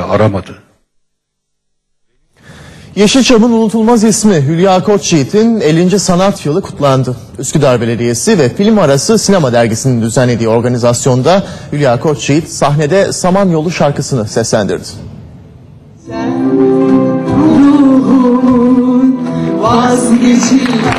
aramadı. Yeşilçam'ın unutulmaz ismi Hülya Koçyiğit'in 50. sanat yılı kutlandı. Üsküdar Belediyesi ve Film Arası Sinema Dergisi'nin düzenlediği organizasyonda Hülya Koçyiğit sahnede Samanyolu şarkısını seslendirdi. ruhun vazgeçilmez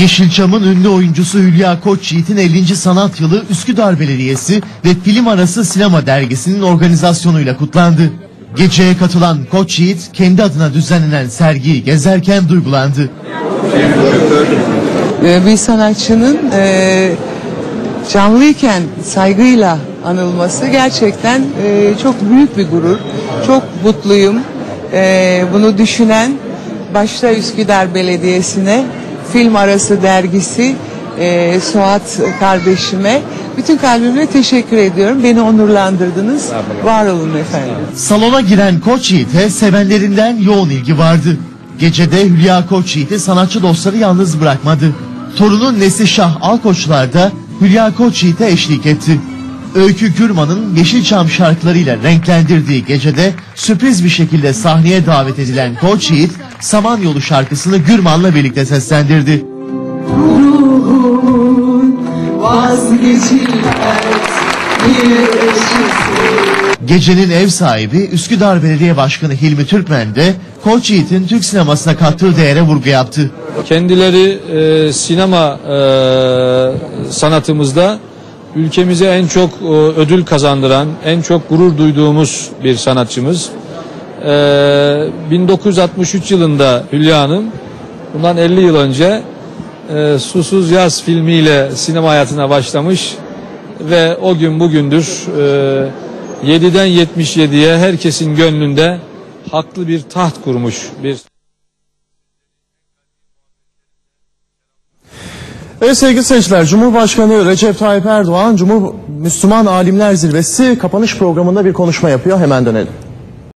Yeşilçam'ın ünlü oyuncusu Hülya Koçyiğit'in 50. sanat yılı Üsküdar Belediyesi ve Film Arası Sinema Dergisi'nin organizasyonuyla kutlandı. Geceye katılan Koçyiğit kendi adına düzenlenen sergiyi gezerken duygulandı. Ee, bir sanatçının e, canlıyken saygıyla anılması gerçekten e, çok büyük bir gurur. Çok mutluyum. E, bunu düşünen başta Üsküdar Belediyesi'ne, Film Arası Dergisi, e, Suat kardeşime bütün kalbimle teşekkür ediyorum. Beni onurlandırdınız. Var olun efendim. Salona giren Koçyiğit'e sevenlerinden yoğun ilgi vardı. Gecede Hülya Koçyiğit'i sanatçı dostları yalnız bırakmadı. Torunu Nesişah Alkoçlar da Hülya Koçyiğit'e eşlik etti. Öykü Gürman'ın Yeşilçam şarkılarıyla renklendirdiği gecede sürpriz bir şekilde sahneye davet edilen Koçyiğit, Samanyolu şarkısını Gürman'la birlikte seslendirdi. Ruhun vazgeçilmez bir ışıksın. Gecenin ev sahibi Üsküdar Belediye Başkanı Hilmi Türkmen de Koçyiğit'in Türk sinemasına kattığı değere vurgu yaptı. Kendileri e, sinema e, sanatımızda ülkemize en çok e, ödül kazandıran, en çok gurur duyduğumuz bir sanatçımız. E, 1963 yılında Hülya Hanım, bundan 50 yıl önce e, Susuz Yaz filmiyle sinema hayatına başlamış ve o gün bugündür e, 7'den 77'ye herkesin gönlünde haklı bir taht kurmuş bir Evet sevgili seyirciler, Cumhurbaşkanı Recep Tayyip Erdoğan, Cumhur Müslüman Alimler Zirvesi kapanış programında bir konuşma yapıyor. Hemen dönelim.